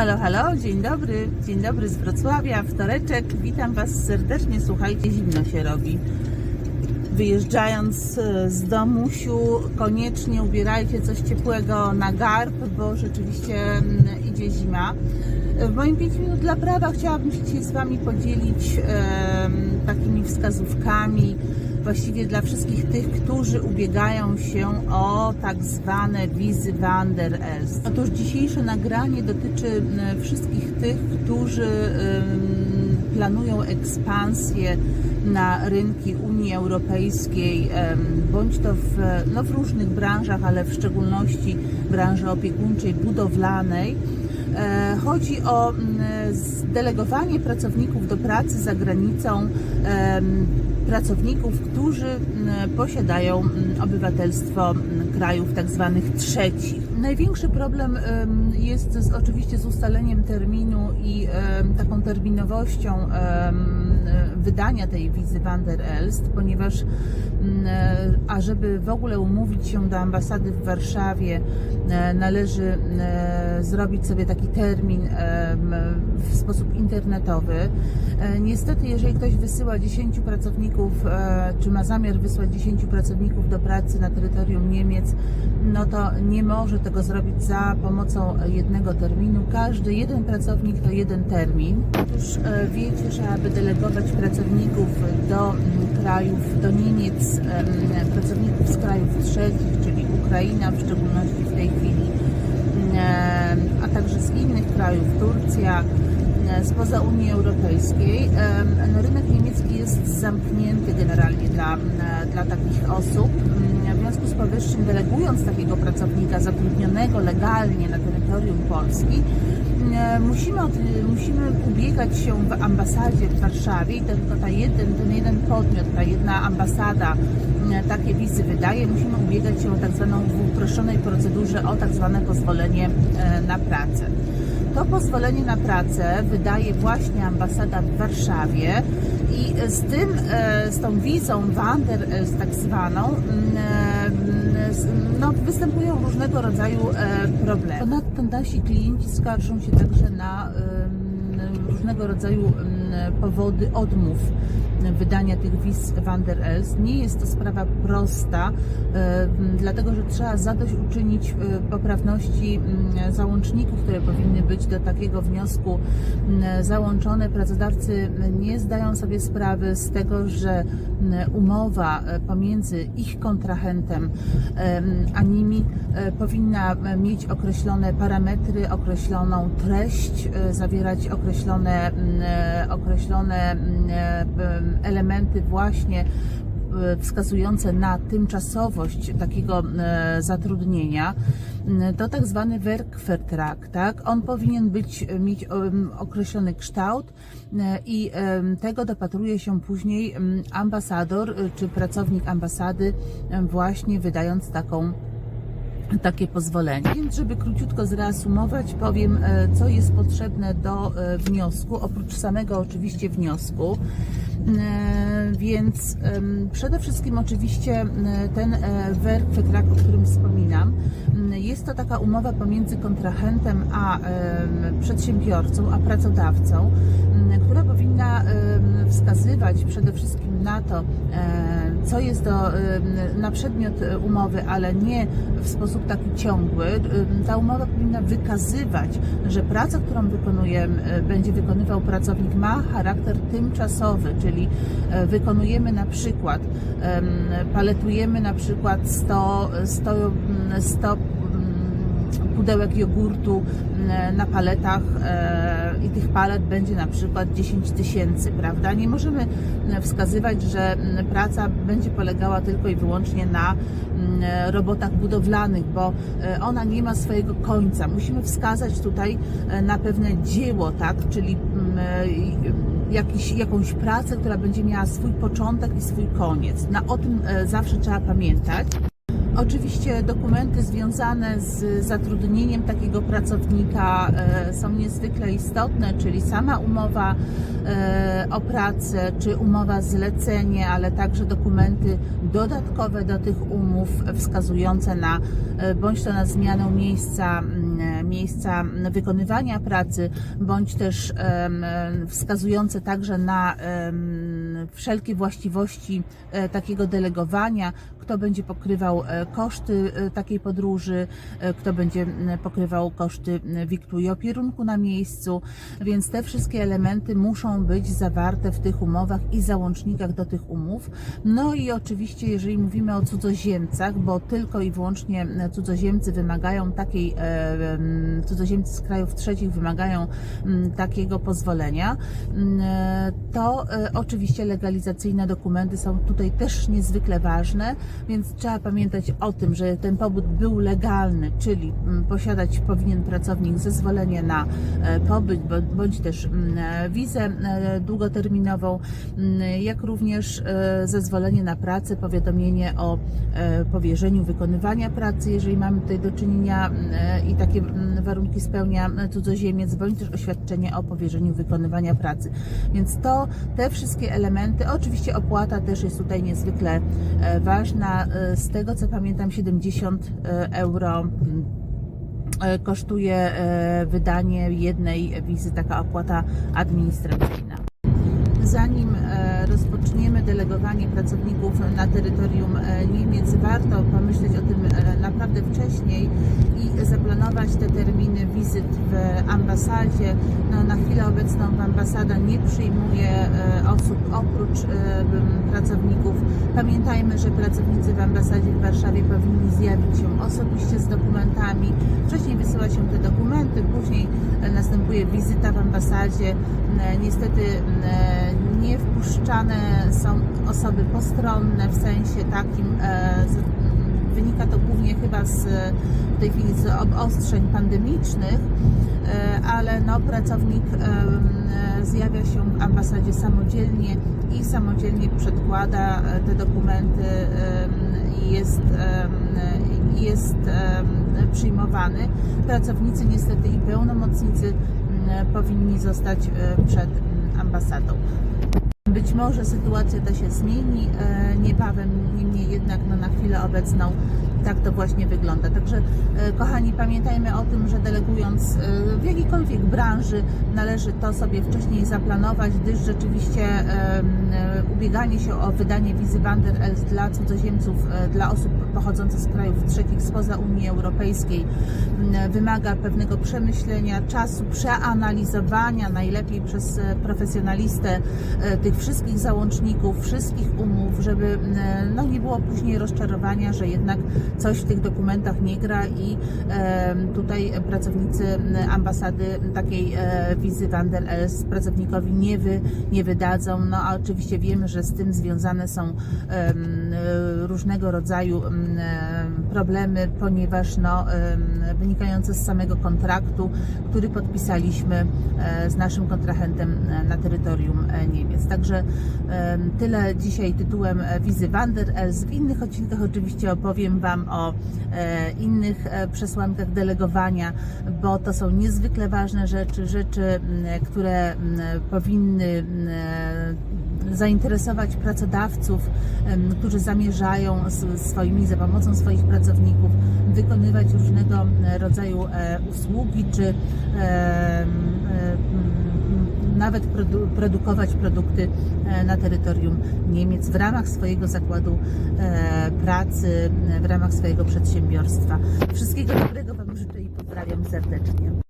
Halo, halo, dzień dobry, dzień dobry z Wrocławia, wtoreczek, witam Was serdecznie, słuchajcie, zimno się robi. Wyjeżdżając e, z domusiu, koniecznie ubierajcie coś ciepłego na garb, bo rzeczywiście mm, idzie zima. W moim 5 minut dla prawa chciałabym się dzisiaj z Wami podzielić em, takimi wskazówkami, właściwie dla wszystkich tych, którzy ubiegają się o tak zwane wizy van der. Otóż dzisiejsze nagranie dotyczy wszystkich tych, którzy planują ekspansję na rynki Unii Europejskiej, bądź to w, no, w różnych branżach, ale w szczególności branży opiekuńczej, budowlanej. E, Chodzi o mm, zdelegowanie pracowników do pracy za granicą, pracowników, którzy posiadają obywatelstwo krajów tak zwanych trzecich. Największy problem em, jest z, oczywiście z ustaleniem terminu i taką terminowością wydania tej wizy van der Elst, ponieważ mm, e, ażeby w ogóle umówić się do ambasady w Warszawie, e, należy e, zrobić sobie taki termin w sposób internetowy. Niestety, jeżeli ktoś wysyła 10 pracowników, czy ma zamiar wysłać 10 pracowników do pracy na terytorium Niemiec, no to nie może tego zrobić za pomocą jednego terminu. Każdy jeden pracownik to jeden termin. Otóż wiecie, że aby delegować pracowników do krajów, do Niemiec, pracowników z krajów trzecich, czyli Ukraina w szczególności w tej chwili, a także z innych krajów, Turcja, spoza Unii Europejskiej. No, Rynek niemiecki jest zamknięty generalnie dla, dla takich osób. Związku z powyższym, delegując takiego pracownika zatrudnionego legalnie na terytorium Polski, e, musimy, musimy ubiegać się w ambasadzie w Warszawie i tylko ta jeden, ten jeden podmiot, ta jedna ambasada e, takie wizy wydaje. Musimy ubiegać się o tak zwaną w uproszczonej procedurze o tak zwane pozwolenie e, na pracę. To pozwolenie na pracę wydaje właśnie ambasada w Warszawie i z tym, z tą wizą Wander, tak zwaną, no, występują różnego rodzaju e, problemy. Ponadto nasi klienci skarżą się także na różnego rodzaju powody odmów wydania tych wiz Van der Elst. Nie jest to sprawa prosta, em, dlatego że trzeba zadośćuczynić e, poprawności załączników, które powinny być do takiego wniosku załączone. Pracodawcy nie zdają sobie sprawy z tego, że umowa e, pomiędzy ich kontrahentem em, a nimi e, powinna e, mieć określone parametry, określoną treść, e, zawierać określone, mm, e, określone mm, e, em, elementy właśnie e, wskazujące na tymczasowość takiego e, zatrudnienia, m, to tak zwany Werkvertrag, tak? On powinien być, mieć określony kształt i tego dopatruje się później em, ambasador czy pracownik ambasady właśnie wydając taką takie pozwolenie. Więc, żeby króciutko zreasumować, powiem, e, co jest potrzebne do e, wniosku, oprócz samego oczywiście wniosku. E, Więc przede wszystkim oczywiście ten Werkvertrag, o którym wspominam, jest to taka umowa pomiędzy kontrahentem a przedsiębiorcą, a pracodawcą, która powinna wskazywać przede wszystkim na to, co jest do, na przedmiot e, umowy, ale nie w sposób taki ciągły. Em, Ta umowa powinna wykazywać, że praca, którą wykonuje, em, będzie wykonywał pracownik, ma charakter tymczasowy, czyli e, wykonujemy na przykład, em, paletujemy na przykład 100, 100, mm, 100 mm, pudełek jogurtu mm, na paletach e, i tych palet będzie na przykład 10 tysięcy, prawda? Nie możemy mm, wskazywać, że mm, praca będzie polegała tylko i wyłącznie na robotach budowlanych, bo e, ona nie ma swojego końca. Musimy wskazać tutaj e, na pewne dzieło, tak? Czyli jakiś, jakąś pracę, która będzie miała swój początek i swój koniec. Na o tym zawsze trzeba pamiętać. Oczywiście dokumenty związane z zatrudnieniem takiego pracownika e, są niezwykle istotne, czyli sama umowa e, o pracę, czy umowa zlecenie, ale także dokumenty dodatkowe do tych umów wskazujące na e, bądź to na zmianę miejsca miejsca wykonywania pracy, bądź też wskazujące także na wszelkie właściwości e, takiego delegowania, kto będzie pokrywał e, koszty e, takiej podróży, kto będzie pokrywał koszty wiktu i opierunku na miejscu, więc te wszystkie elementy muszą być zawarte w tych umowach i załącznikach do tych umów. No i oczywiście, jeżeli mówimy o cudzoziemcach, bo tylko i wyłącznie cudzoziemcy wymagają takiej, em, cudzoziemcy z krajów trzecich wymagają takiego pozwolenia, to oczywiście legalizacyjne dokumenty są tutaj też niezwykle ważne, więc trzeba pamiętać o tym, że ten pobyt był legalny, czyli mm, posiadać powinien pracownik zezwolenie na e, pobyt bądź też mm, e, wizę e, długoterminową, mm, jak również zezwolenie na pracę, powiadomienie o powierzeniu wykonywania pracy, jeżeli mamy tutaj do czynienia i takie warunki spełnia cudzoziemiec, bądź też oświadczenie o powierzeniu wykonywania pracy. Więc to, te wszystkie elementy, oczywiście opłata też jest tutaj niezwykle e, ważna. E, Z tego co pamiętam 70 euro mm, e, kosztuje e, wydanie jednej wizy, taka opłata administracyjna. Zanim e, rozpoczniemy delegowanie pracowników na terytorium e, Niemiec, warto pomyśleć o tym e, naprawdę wcześniej i zaplanować te terminy wizyt w ambasadzie. No, na chwilę obecną ambasada nie przyjmuje e, osób oprócz pracowników. Pamiętajmy, że pracownicy w ambasadzie w Warszawie powinni zjawić się osobiście z dokumentami. Wcześniej wysyła się te dokumenty, później następuje wizyta w ambasadzie. Niestety nie wpuszczane są osoby postronne w sensie takim, e, wynika to głównie chyba z w tej chwili z obostrzeń pandemicznych, e, ale no, pracownik e, zjawia się w ambasadzie samodzielnie i samodzielnie przedkłada te dokumenty i jest, jest przyjmowany. Pracownicy niestety i pełnomocnicy powinni zostać przed ambasadą. Być może sytuacja ta się zmieni e, niebawem, niemniej jednak no, na chwilę obecną tak to właśnie wygląda. Także e, kochani, pamiętajmy o tym, że delegując e, w jakiejkolwiek branży należy to sobie wcześniej zaplanować, gdyż rzeczywiście ubieganie się o wydanie wizy Wanderers dla cudzoziemców, dla osób pochodzących z krajów trzecich spoza Unii Europejskiej wymaga pewnego przemyślenia, czasu, przeanalizowania najlepiej przez profesjonalistę tych wszystkich załączników, wszystkich umów, żeby e, no, nie było później rozczarowania, że jednak coś w tych dokumentach nie gra i e, tutaj pracownicy ambasady takiej e, wizy Wander Els pracownikowi nie, wy, nie wydadzą. No a oczywiście wiemy, że z tym związane są e, różnego rodzaju e, problemy, ponieważ no, em, wynikające z samego kontraktu, który podpisaliśmy e, z naszym kontrahentem e, na terytorium e, Niemiec. Także tyle dzisiaj tytułem e, wizy Wander Els. W innych odcinkach oczywiście opowiem Wam o e, innych e, przesłankach delegowania, bo to są niezwykle ważne rzeczy, rzeczy, które powinny zainteresować pracodawców, którzy zamierzają swoimi, za pomocą swoich pracowników wykonywać różnego rodzaju usługi, czy nawet produ- produkować produkty e, na terytorium Niemiec w ramach swojego zakładu e, pracy, w ramach swojego przedsiębiorstwa. Wszystkiego dobrego Wam życzę i pozdrawiam serdecznie.